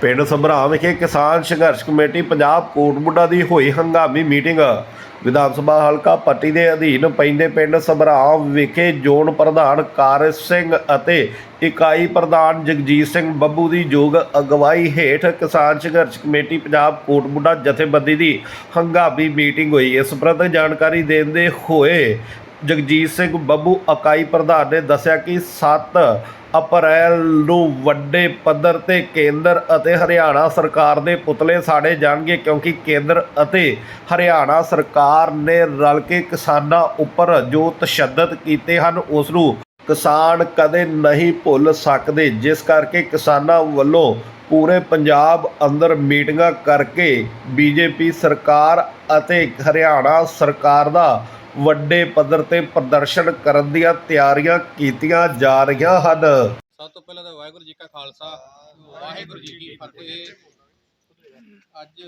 ਪਿੰਡ ਸਭਰਾ ਵਿਖੇ ਕਿਸਾਨ ਸੰਘਰਸ਼ ਕਮੇਟੀ ਪੰਜਾਬ ਕੋਟਬੁੱਡਾ ਦੀ ਹੋਈ ਹੰਗਾਮੀ ਮੀਟਿੰਗ। ਵਿਧਾਨ ਸਭਾ ਹਲਕਾ ਪੱਟੀ ਦੇ ਅਧੀਨ ਪੈਂਦੇ ਪਿੰਡ ਸਭਰਾ ਵਿਖੇ ਜ਼ੋਨ ਪ੍ਰਧਾਨ ਕਾਰਜ ਸਿੰਘ ਅਤੇ ਇਕਾਈ ਪ੍ਰਧਾਨ ਜਗਜੀਤ ਸਿੰਘ ਬੱਬੂ ਦੀ ਯੋਗ ਅਗਵਾਈ ਹੇਠ ਕਿਸਾਨ ਸੰਘਰਸ਼ ਕਮੇਟੀ ਪੰਜਾਬ ਕੋਟਬੁੱਡਾ ਜਥੇਬੰਦੀ ਦੀ ਹੰਗਾਮੀ ਮੀਟਿੰਗ ਹੋਈ। ਇਸ ਪ੍ਰਤੀ ਜਾਣਕਾਰੀ ਦਿੰਦੇ ਹੋਏ ਜਗਜੀਤ ਸਿੰਘ ਬੱਬੂ ਇਕਾਈ ਪ੍ਰਧਾਨ ਨੇ ਦੱਸਿਆ ਕਿ 7 ਅਪ੍ਰੈਲ ਨੂੰ ਵੱਡੇ ਪੱਧਰ ਤੇ ਕੇਂਦਰ ਅਤੇ ਹਰਿਆਣਾ ਸਰਕਾਰ ਦੇ ਪੁਤਲੇ ਸਾੜੇ ਜਾਣਗੇ ਕਿਉਂਕਿ ਕੇਂਦਰ ਅਤੇ ਹਰਿਆਣਾ ਸਰਕਾਰ ਨੇ ਰਲ ਕੇ ਕਿਸਾਨਾਂ ਉੱਪਰ ਜੋ ਤਸ਼ੱਦਦ ਕੀਤੇ ਹਨ। ਉਸ ਨੂੰ ਕਿਸਾਨ ਕਦੇ ਨਹੀਂ ਭੁੱਲ ਸਕਦੇ। ਜਿਸ ਕਰਕੇ ਕਿਸਾਨਾਂ ਵੱਲੋਂ ਪੂਰੇ ਪੰਜਾਬ ਅੰਦਰ ਮੀਟਿੰਗਾਂ ਕਰਕੇ ਬੀਜੇਪੀ ਸਰਕਾਰ ਅਤੇ ਹਰਿਆਣਾ ਸਰਕਾਰ ਦਾ ਵੱਡੇ ਪੱਧਰ ਤੇ ਪ੍ਰਦਰਸ਼ਨ ਕਰਨ ਦੀਆਂ ਤਿਆਰੀਆਂ ਕੀਤੀਆਂ ਜਾ ਰਹੀਆਂ ਹਨ। ਸਭ ਤੋਂ ਪਹਿਲਾਂ ਤਾਂ ਵਾਹਿਗੁਰੂ ਜੀ ਕਾ ਖਾਲਸਾ, ਵਾਹਿਗੁਰੂ ਜੀ ਕੀ ਫਤਿਹ। ਅੱਜ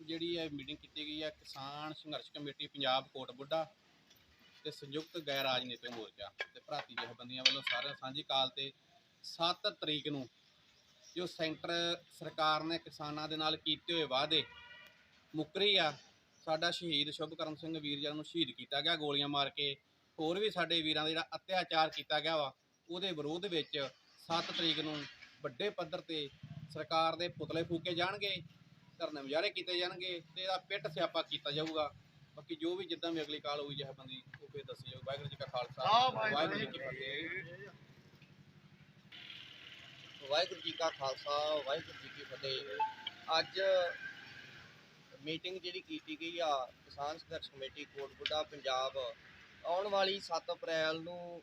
ਜਿਹੜੀ ਹੈ ਮੀਟਿੰਗ ਕੀਤੀ ਗਈ ਹੈ ਕਿਸਾਨ ਸੰਘਰਸ਼ ਕਮੇਟੀ ਪੰਜਾਬ ਕੋਟ ਬੁੱਢਾ ਤੇ ਸੰਯੁਕਤ ਗੈਰ ਰਾਜਨੀਤਿਕ ਮੋਰਚਾ ਤੇ ਭਰਾਤੀ ਜਥੇਬੰਦੀਆਂ ਵੱਲੋਂ ਸਾਰੇ ਸਾਂਝੀ ਕਾਲ ਤੇ 7 ਤਰੀਕ ਨੂੰ ਜੋ ਸੈਂਟਰ ਸਰਕਾਰ ਨੇ ਕਿਸਾਨਾਂ ਦੇ ਨਾਲ ਕੀਤੇ ਹੋਏ ਵਾਅਦੇ ਮੁੱਕਰੀ ਆ ਸਾਡਾ ਸ਼ਹੀਦ ਸ਼ੁਭਕਰਨ ਸਿੰਘ ਵੀਰ ਜੀ ਨੂੰ ਸ਼ਹੀਦ ਕੀਤਾ ਗਿਆ ਗੋਲੀਆਂ ਮਾਰ ਕੇ। ਹੋਰ ਵੀ ਸਾਡੇ ਵੀਰਾਂ ਦਾ ਜਿਹੜਾ ਅਤਿਆਚਾਰ ਕੀਤਾ ਗਿਆ ਵਾ ਉਹਦੇ ਵਿਰੋਧ ਵਿੱਚ 7 ਤਰੀਕ ਨੂੰ ਵੱਡੇ ਪੱਧਰ ਤੇ ਸਰਕਾਰ ਦੇ ਪੁਤਲੇ ਫੂਕੇ ਜਾਣਗੇ ਧਰਨੇ ਮੁਜ਼ਾਹਰੇ ਕੀਤੇ ਜਾਣਗੇ ਤੇ ਇਹਦਾ ਪਿੱਟ ਸਿਆਪਾ ਕੀਤਾ ਜਾਊਗਾ। ਬਾਕੀ ਜੋ ਵੀ ਜਿੱਦਾਂ ਵੀ ਅਗਲੀ ਕਾਲ ਹੋਈ ਜਹ ਬੰਦੀ ਉਹ ਫੇਰ ਦੱਸੀ ਜਾਊ ਵਾਹਿਗੁਰੂ ਜੀ ਕਾ ਖਾਲਸਾ ਵਾਹਿਗੁਰੂ ਜੀ ਕੀ ਫਤਿਹ। ਵਾਹਿਗੁਰੂ ਜੀ ਕਾ ਖਾਲਸਾ ਵਾਹਿਗੁਰੂ ਜੀ ਕੀ ਫਤਿਹ। ਅੱਜ ਮੀਟਿੰਗ ਜਿਹੜੀ ਕੀਤੀ ਗਈ ਆ ਕਿਸਾਨ ਸੰਘਰਸ਼ ਕਮੇਟੀ ਕੋਟਬੁੱਢਾ ਪੰਜਾਬ ਆਉਣ ਵਾਲੀ 7 ਅਪ੍ਰੈਲ ਨੂੰ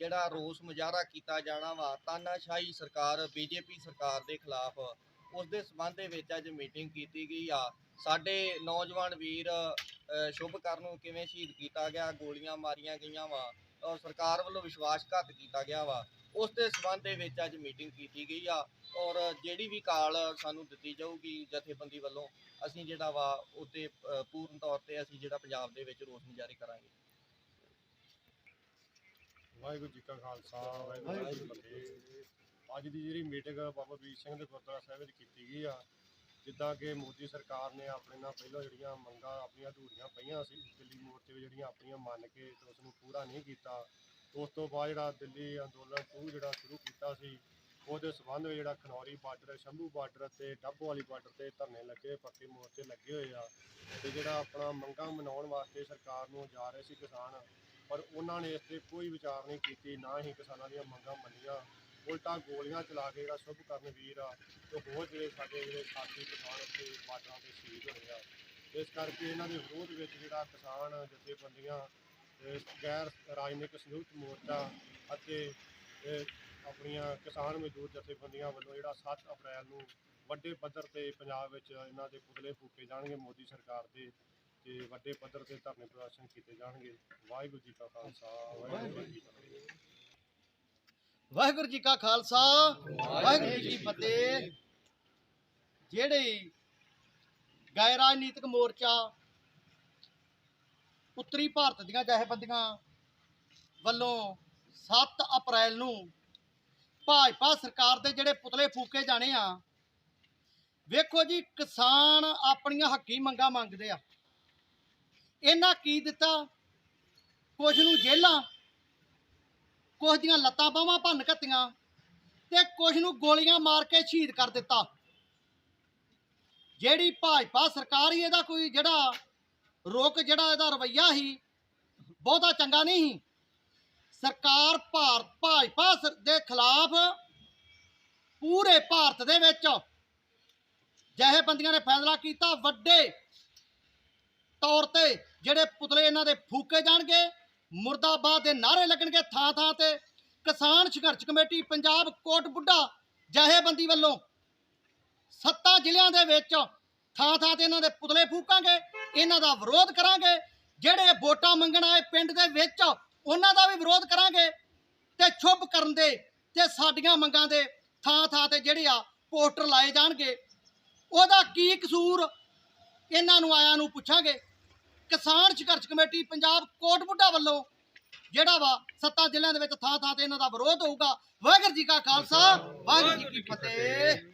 ਜਿਹੜਾ ਰੋਸ ਮੁਜ਼ਾਹਰਾ ਕੀਤਾ ਜਾਣਾ ਵਾ ਤਾਨਾਸ਼ਾਹੀ ਸਰਕਾਰ ਬੀਜੇਪੀ ਸਰਕਾਰ ਦੇ ਖਿਲਾਫ ਉਸ ਦੇ ਸਬੰਧ ਦੇ ਵਿੱਚ ਅੱਜ ਮੀਟਿੰਗ ਕੀਤੀ ਗਈ ਆ। ਸਾਡੇ ਨੌਜਵਾਨ ਵੀਰ ਅ, ਸ਼ੁਭਕਰਨ ਨੂੰ ਕਿਵੇਂ ਸ਼ਹੀਦ ਕੀਤਾ ਗਿਆ ਗੋਲੀਆਂ ਮਾਰੀਆਂ ਗਈਆਂ ਵਾ ਔਰ ਸਰਕਾਰ ਵੱਲੋਂ ਵਿਸ਼ਵਾਸਘਾਤ ਕੀਤਾ ਗਿਆ ਵਾ ਉਸ ਦੇ ਸਬੰਧ ਦੇ ਵਿੱਚ ਅੱਜ ਮੀਟਿੰਗ ਕੀਤੀ ਗਈ ਆ ਔਰ ਜਿਹੜੀ ਵੀ ਕਾਲ ਸਾਨੂੰ ਦਿੱਤੀ ਜਾਊਗੀ ਜਥੇਬੰਦੀ ਵੱਲੋਂ ਅਸੀਂ ਜਿਹੜਾ ਵਾ ਉੱਤੇ ਪੂਰਨ ਤੌਰ ਤੇ ਅਸੀਂ ਜਿਹੜਾ ਪੰਜਾਬ ਦੇ ਵਿੱਚ ਰੋਸ ਮੁਜ਼ਾਹਰੇ ਕਰਾਂਗੇ। ਵਾਹਿਗੁਰੂ ਜੀ ਕਾ ਖਾਲਸਾ, ਵਾਹਿਗੁਰੂ ਜੀ ਕੀ ਫਤਿਹ। ਅੱਜ ਦੀ ਜਿਹੜੀ ਮੀਟਿੰਗ ਬਾਬਾ ਵੀਰ ਸਿੰਘ ਦੇ ਗੁਰਦੁਆਰਾ ਸਾਹਿਬ ਵਿੱਚ ਕੀਤੀ ਗਈ ਆ, ਜਿੱਦਾਂ ਕਿ ਮੋਦੀ ਸਰਕਾਰ ਨੇ ਆਪਣੇ ਨਾਲ ਪਹਿਲਾਂ ਜਿਹੜੀਆਂ ਮੰਗਾਂ, ਆਪਣੀਆਂ ਅਧੂਰੀਆਂ ਪਈਆਂ ਸੀ, ਦਿੱਲੀ ਮੋਰਚੇ ਵਿੱਚ ਜਿਹੜੀਆਂ ਆਪਣੀਆਂ ਮੰਨ ਕੇ ਤੇ ਉਸ ਨੂੰ ਪੂਰਾ ਨਹੀਂ ਕੀਤਾ। ਉਸ ਤੋਂ ਬਾਅਦ ਜਿਹੜਾ ਦਿੱਲੀ ਅੰਦੋਲਨ 2 ਜਿਹੜਾ ਸ਼ੁਰੂ ਕੀਤਾ ਸੀ ਉਹਦੇ ਸਬੰਧ ਵਿੱਚ ਜਿਹੜਾ ਖਨੌਰੀ ਬਾਰਡਰ ਸ਼ੰਭੂ ਬਾਰਡਰ ਤੇ ਡੱਬ ਵਾਲੀ ਬਾਰਡਰ ਤੇ ਧਰਨੇ ਲੱਗੇ ਪੱਕੇ ਮੋਰਚੇ ਲੱਗੇ ਹੋਏ ਆ। ਤੇ ਜਿਹੜਾ ਆਪਣਾ ਮੰਗਾਂ ਮਨਾਉਣ ਵਾਸਤੇ ਸਰਕਾਰ ਨੂੰ ਜਾ ਰਹੇ ਸੀ ਕਿਸਾਨ, ਪਰ ਉਹਨਾਂ ਨੇ ਇਸ ਤੇ ਕੋਈ ਵਿਚਾਰ ਨਹੀਂ ਕੀਤੀ, ਨਾ ਹੀ ਕਿਸਾਨਾਂ ਦੀਆਂ ਮੰਗਾਂ ਮੰਨੀਆਂ। ਉਲਟਾ ਗੋਲੀਆਂ ਚਲਾ ਕੇ ਜਿਹੜਾ ਸ਼ੁਭ ਕਰਨ ਵੀਰ ਆ, ਤੇ ਹੋਰ ਜਿਹੜੇ ਸਾਡੇ ਜਿਹੜੇ ਸਾਥੀ ਕਿਸਾਨ ਉੱਤੇ ਬਾਰਡਰਾਂ ਤੇ ਸ਼ਹੀਦ ਹੋਏ ਆ। ਇਸ ਕਰਕੇ ਇਹਨਾਂ ਦੇ ਵਿਰੋਧ ਵਿੱਚ ਜਿਹੜਾ ਕਿਸਾਨ ਜਥੇਬੰਦੀਆਂ ਗੈਰ ਰਾਜਨੀਤਿਕ ਸੰਯੁਕਤ ਮੋਰਚਾ ਅਤੇ ਆਪਣੀਆਂ ਕਿਸਾਨ ਮਜ਼ਦੂਰ ਜਥੇਬੰਦੀਆਂ ਵੱਲੋਂ ਜਿਹੜਾ 7 ਅਪ੍ਰੈਲ ਨੂੰ ਵੱਡੇ ਪੱਧਰ ਤੇ ਪੰਜਾਬ ਵਿੱਚ ਇਹਨਾਂ ਦੇ ਪੁਤਲੇ ਫੂਕੇ ਜਾਣਗੇ, ਮੋਦੀ ਸਰਕਾਰ ਦੇ ਤੇ ਵੱਡੇ ਪੱਧਰ ਤੇ ਧਰਨੇ ਪ੍ਰਦਰਸ਼ਨ ਕੀਤੇ ਜਾਣਗੇ। ਵਾਹਿਗੁਰੂ ਜੀ ਕਾ ਖਾਲਸਾ, ਵਾਹਿਗੁਰੂ ਜੀ ਕੀ ਫਤਿਹ। ਵਾਹਿਗੁਰੂ ਜੀ ਕਾ ਖਾਲਸਾ, ਵਾਹਿਗੁਰੂ ਜੀ ਕੀ ਫਤਿਹ। ਜਿਹੜੇ ਗੈਰ ਰਾਜਨੀਤਿਕ ਮੋਰਚਾ, ਉੱਤਰੀ ਭਾਰਤ ਦੀਆਂ ਜਥੇਬੰਦੀਆਂ ਵੱਲੋਂ 7 ਅਪ੍ਰੈਲ ਨੂੰ ਭਾਜਪਾ ਸਰਕਾਰ ਦੇ ਜਿਹੜੇ ਪੁਤਲੇ ਫੂਕੇ ਜਾਣੇ ਆ, ਵੇਖੋ ਜੀ, ਕਿਸਾਨ ਆਪਣੀਆਂ ਹੱਕੀ ਮੰਗਾਂ ਮੰਗਦੇ ਆ। ਇਹਨਾਂ ਕੀ ਦਿੱਤਾ? ਕੁਝ ਨੂੰ ਜੇਲਾਂ ਕੁਝ ਦੀਆਂ ਲੱਤਾਂ ਬਾਹਾਂ ਭੰਨ ਘੱਤੀਆਂ ਤੇ ਕੁਝ ਨੂੰ ਗੋਲੀਆਂ ਮਾਰ ਕੇ ਸ਼ਹੀਦ ਕਰ ਦਿੱਤਾ। ਜਿਹੜੀ ਭਾਜਪਾ ਸਰਕਾਰ ਹੀ ਇਹਦਾ ਕੋਈ ਜਿਹੜਾ ਰੋਕ ਜਿਹੜਾ ਇਹਦਾ ਰਵਈਆ ਸੀ ਬਹੁਤਾ ਚੰਗਾ ਨਹੀਂ ਸੀ। ਸਰਕਾਰ ਭਾਰਤ ਭਾਜਪਾ ਦੇ ਖਿਲਾਫ ਪੂਰੇ ਭਾਰਤ ਦੇ ਵਿੱਚ ਜਥੇਬੰਦੀਆਂ ਨੇ ਫੈਸਲਾ ਕੀਤਾ। ਵੱਡੇ ਤੌਰ ਤੇ ਜਿਹੜੇ ਪੁਤਲੇ ਇਹਨਾਂ ਦੇ ਫੂਕੇ ਜਾਣਗੇ, ਮੁਰਦਾਬਾਦ ਦੇ ਨਾਰੇ ਲੱਗਣਗੇ ਥਾਂ ਥਾਂ ਤੇ। ਕਿਸਾਨ ਸੰਘਰਸ਼ ਕਮੇਟੀ, ਪੰਜਾਬ ਕੋਟ ਬੁੱਢਾ ਜਥੇਬੰਦੀ ਵੱਲੋਂ ਸੱਤਾ ਜ਼ਿਲ੍ਹਿਆਂ ਦੇ ਵਿੱਚ ਥਾਂ ਥਾਂ ਤੇ ਇਹਨਾਂ ਦੇ ਪੁਤਲੇ ਫੂਕਾਂਗੇ, ਇਹਨਾਂ ਦਾ ਵਿਰੋਧ ਕਰਾਂਗੇ। ਜਿਹੜੇ ਵੋਟਾਂ ਮੰਗਣ ਆਏ ਪਿੰਡ ਦੇ ਵਿੱਚ ਉਹਨਾਂ ਦਾ ਵੀ ਵਿਰੋਧ ਕਰਾਂਗੇ ਤੇ ਛੁੱਪ ਕਰਨ ਦੇ ਤੇ ਸਾਡੀਆਂ ਮੰਗਾਂ ਦੇ ਥਾਂ ਥਾਂ ਤੇ ਜਿਹੜੇ ਆ ਪੋਸਟਰ ਲਾਏ ਜਾਣਗੇ। ਉਹਦਾ ਕੀ ਕਸੂਰ? ਇਹਨਾਂ ਨੂੰ ਆਇਆਂ ਨੂੰ ਪੁੱਛਾਂਗੇ। ਕਿਸਾਨ ਸੰਘਰਸ਼ ਕਮੇਟੀ ਪੰਜਾਬ ਕੋਟਬੁੱਢਾ ਵੱਲੋਂ ਜਿਹੜਾ ਵਾ ਸੱਤਾ ਜ਼ਿਲ੍ਹਿਆਂ ਦੇ ਵਿੱਚ ਥਾਂ ਥਾਂ ਤੇ ਇਹਨਾਂ ਦਾ ਵਿਰੋਧ ਹੋਊਗਾ। ਵਾਹਿਗੁਰੂ ਜੀ ਕਾ ਖਾਲਸਾ, ਵਾਹਿਗੁਰੂ ਜੀ ਕੀ ਫਤਿਹ।